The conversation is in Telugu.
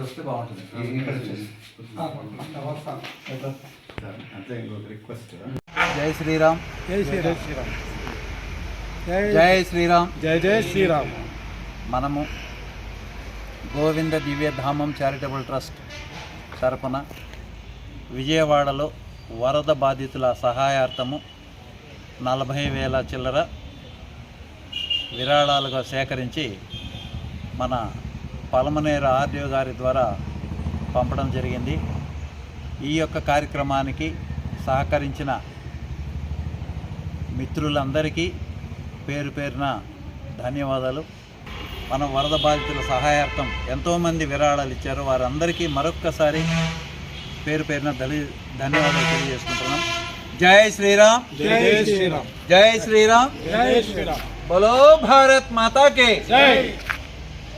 వస్తే బాగుంటుంది. ఈ- ఇక్కడ వచ్చేసి. అంతే ఇంకొక రిక్వెస్ట్ జై శ్రీరామ్. జై శ్రీరామ్. శ్రీరామ్ జై జై శ్రీరామ్. జై జై శ్రీరామ్. మనము గోవింద దివ్యధామం చారిటబుల్ ట్రస్ట్ తరపున విజయవాడలో వరద బాధితుల సహాయార్థము నలభై వేల చిల్లర విరాళాలుగా సేకరించి మన పలమనేరు ఆర్డీఓ గారి ద్వారా పంపడం జరిగింది. ఈ యొక్క కార్యక్రమానికి సహకరించిన మిత్రులందరికీ పేరు పేరున ధన్యవాదాలు. మన వరద బాధితుల సహాయార్థం ఎంతోమంది విరాళాలు ఇచ్చారు. వారందరికీ మరొక్కసారి పేరు పేరున ధలి ధన్యవాదాలు తెలియజేసుకుంటున్నాం. జై శ్రీరామ్. జై శ్రీరామ్. జై శ్రీరామ్. జై శ్రీరామ్. బలో భారత్ మాతా కే జై.